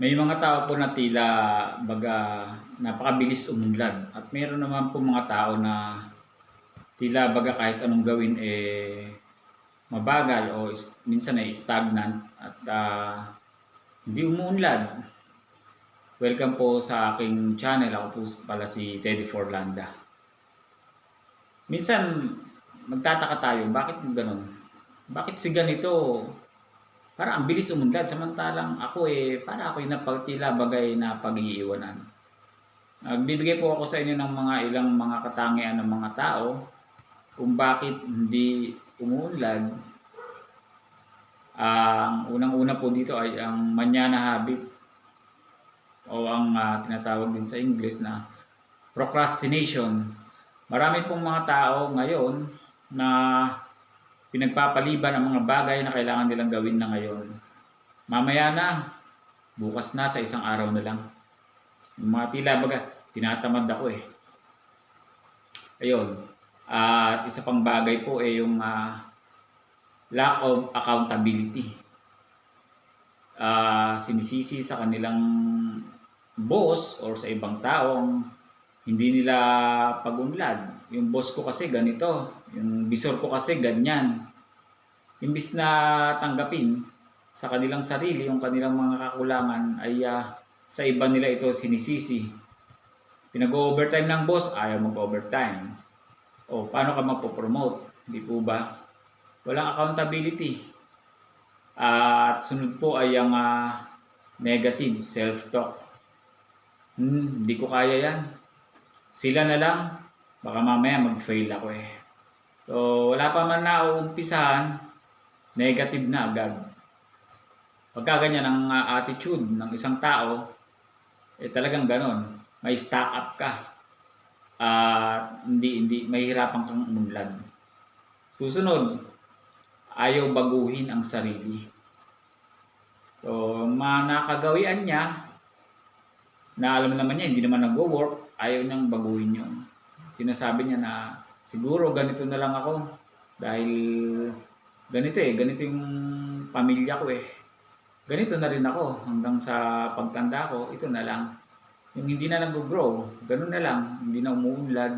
May mga tao po na tila baga napakabilis umunlad at meron naman po mga tao na tila baga kahit anong gawin eh mabagal o minsan ay stagnant at ah, hindi umuunlad. Welcome po sa aking channel. Ako po pala si Teddy Forlanda. Minsan magtataka tayo, bakit ganun? Bakit si ganito parang ang bilis umunlad samantalang ako eh para ako yung napagtila bagay na pag-iiwanan. Nagbibigay po ako sa inyo ng mga ilang mga katangian ng mga tao kung bakit hindi umuunlad. Ang unang-una po dito ay ang manana habit o ang ah, tinatawag din sa English na procrastination. Marami pong mga tao ngayon na pinagpapaliban ang mga bagay na kailangan nilang gawin na ngayon. Mamaya na, bukas na sa isang araw na lang. Yung mga tila baga, tinatamad ako eh. Ayun. At isa pang bagay po eh yung ah, lack of accountability. Ah, sinisisi sa kanilang boss or sa ibang taong hindi nila pagunlad. Yung boss ko kasi ganito, yung bisor ko kasi ganyan. Imbis na tanggapin sa kanilang sarili yung kanilang mga kakulangan ay ah, sa iba nila ito sinisisi. Pinag-overtime ng boss, ayaw mag-overtime. O paano ka magpo-promote? Hindi po ba? Walang accountability. At sunod po ay ang ah, negative self-talk. Hmm, hindi ko kaya yan. Sila na lang, baka mamaya mag-fail ako eh. So, wala pa man na uumpisahan, negative na agad. Pagka ganyan ang ah, attitude ng isang tao, eh talagang ganon. May stock up ka. At hindi, hindi, mahihirapan kang umunlad. Susunod, ayaw baguhin ang sarili. So, mga nakagawian niya, na alam naman niya, hindi naman nag-work, ayaw niyang baguhin yun. Sinasabi niya na, siguro ganito na lang ako. Dahil ganito eh, ganito yung pamilya ko eh. Ganito na rin ako hanggang sa pagtanda ko, ito na lang. Yung hindi na nag-grow, ganun na lang, hindi na umuunlad.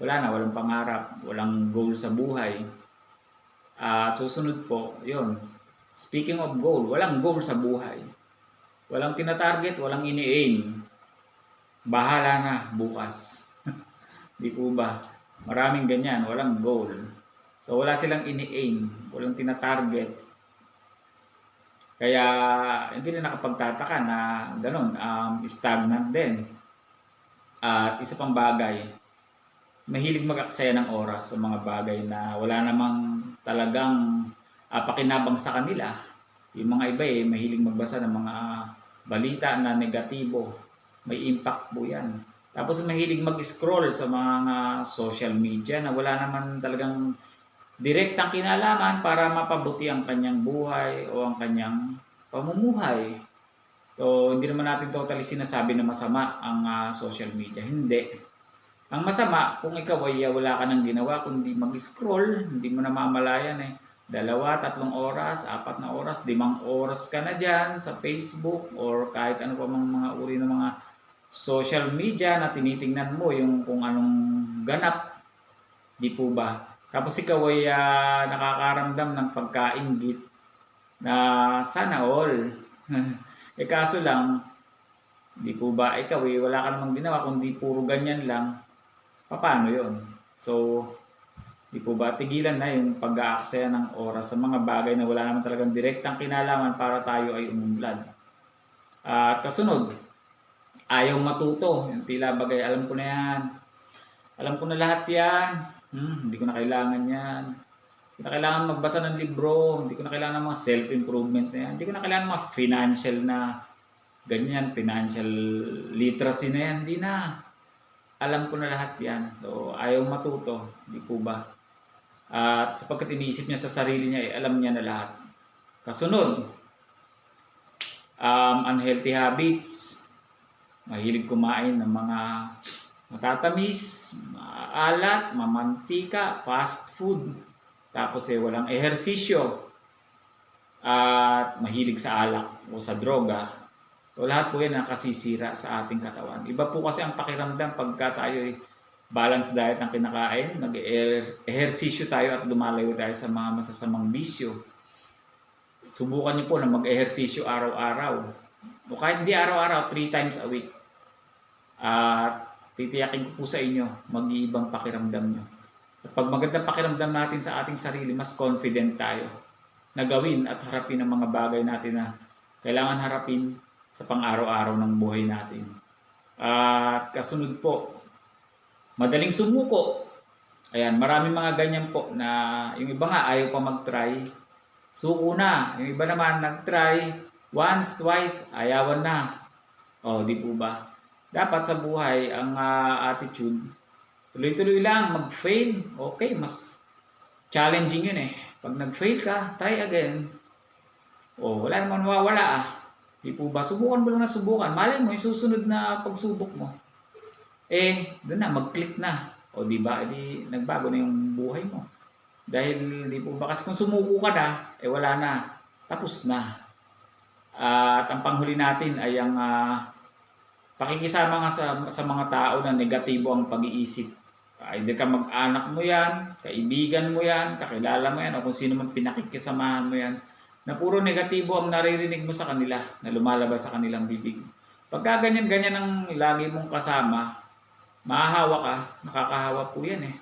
Wala na, walang pangarap, walang goal sa buhay. At susunod po, yun. Speaking of goal, walang goal sa buhay. Walang tinatarget, walang ini-aim. Bahala na bukas. Di po ba? Maraming ganyan, walang goal. So wala silang ini-aim, walang tinatarget. Kaya hindi na nakapagtataka na ganun, um, stagnant din. At isa pang bagay, mahilig mag-aksaya ng oras sa mga bagay na wala namang talagang ah, pakinabang sa kanila. Yung mga iba eh, mahilig magbasa ng mga balita na negatibo. May impact po yan. Tapos mahilig mag-scroll sa mga social media na wala naman talagang direktang kinalaman para mapabuti ang kanyang buhay o ang kanyang pamumuhay. So, hindi naman natin totally sinasabi na masama ang ah, social media. Hindi. Ang masama, kung ikaw ay ah, wala ka nang ginawa, kundi mag-scroll, hindi mo na mamalayan eh. Dalawa, tatlong oras, apat na oras, limang oras ka na dyan sa Facebook or kahit ano pa mga, mga uri ng mga social media na tinitingnan mo yung kung anong ganap. Di po ba? Tapos ikaw ay ah, nakakaramdam ng pagkaingit na sana all. eh kaso lang, di po ba, ikaw eh, wala ka namang ginawa kundi puro ganyan lang. Paano yon? So, di po ba, tigilan na yung pag-aaksaya ng oras sa mga bagay na wala naman talagang direktang kinalaman para tayo ay umunlad. At kasunod, ayaw matuto. Yung tila bagay, alam ko na yan. Alam ko na lahat yan. Hmm, hindi ko na kailangan yan. Hindi ko na kailangan magbasa ng libro. Hindi ko na kailangan ng mga self-improvement na yan. Hindi ko na kailangan ng mga financial na ganyan, financial literacy na yan. Hindi na. Alam ko na lahat yan. So, ayaw matuto. Hindi po ba? At sapagkat iniisip niya sa sarili niya, eh, alam niya na lahat. Kasunod, um, unhealthy habits. Mahilig kumain ng mga matatamis, maalat, mamantika, fast food. Tapos eh, walang ehersisyo. At mahilig sa alak o sa droga. So lahat po yan nakasisira sa ating katawan. Iba po kasi ang pakiramdam pagka tayo ay balance diet ang kinakain, nag-ehersisyo tayo at lumalayo tayo sa mga masasamang bisyo. Subukan niyo po na mag-ehersisyo araw-araw. O kahit hindi araw-araw, three times a week. At titiyakin ko po sa inyo, mag-iibang pakiramdam nyo. At pag magandang pakiramdam natin sa ating sarili, mas confident tayo na gawin at harapin ang mga bagay natin na kailangan harapin sa pang-araw-araw ng buhay natin. At kasunod po, madaling sumuko. Ayan, maraming mga ganyan po na yung iba nga ayaw pa mag-try. Suko na. Yung iba naman nag-try once, twice, ayawan na. O, di po ba? Dapat sa buhay, ang ah, attitude, tuloy-tuloy lang, mag-fail. Okay, mas challenging yun eh. Pag nag-fail ka, try again. O, wala naman mawawala ah. Di po ba? Subukan mo lang na subukan. Malay mo, yung susunod na pagsubok mo. Eh, doon na, mag-click na. O, di ba? Di, nagbago na yung buhay mo. Dahil, di po ba? Kasi kung sumuko ka na, eh wala na. Tapos na. at ang panghuli natin ay ang ah, pakikisama nga sa, sa mga tao na negatibo ang pag-iisip. Either ka mag-anak mo yan, kaibigan mo yan, kakilala mo yan, o kung sino man pinakikisamahan mo yan, na puro negatibo ang naririnig mo sa kanila, na lumalabas sa kanilang bibig. Pagka ganyan-ganyan ang lagi mong kasama, mahahawa ka, nakakahawa po yan eh.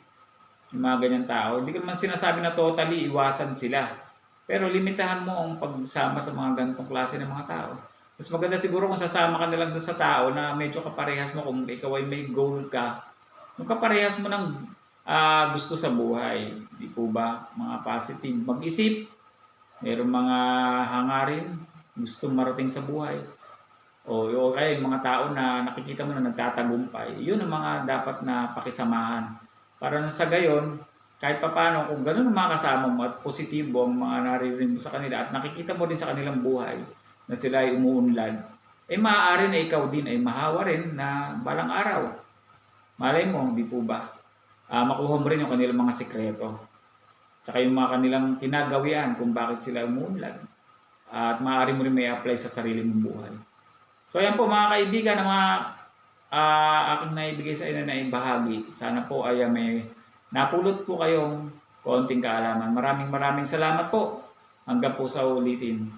Yung mga ganyan tao. Hindi ko naman sinasabi na totally iwasan sila. Pero limitahan mo ang pagsama sa mga ganitong klase ng mga tao. Mas maganda siguro kung sasama ka na lang dun sa tao na medyo kaparehas mo kung ikaw ay may goal ka. Kung kaparehas mo ng ah, gusto sa buhay. Di po ba? Mga positive. Mag-isip. Meron mga hangarin. Gusto marating sa buhay. O, o kaya yung mga tao na nakikita mo na nagtatagumpay. Yun ang mga dapat na pakisamahan. Para na sa gayon, kahit papano, kung ganun ang mga kasama mo at positibo ang mga naririnig mo sa kanila at nakikita mo din sa kanilang buhay na sila ay umuunlad, eh maaari na ikaw din ay mahawa rin na balang araw. Malay mo, di po ba? Ah, makuha mo rin yung kanilang mga sekreto. Tsaka yung mga kanilang kinagawian kung bakit sila umuunlad. At maaari mo rin may apply sa sarili mong buhay. So ayan po mga kaibigan, mga ah, aking naibigay sa inyo na ibahagi. Sana po ay ah, may napulot po kayong konting kaalaman. Maraming maraming salamat po. Hanggang po sa ulitin.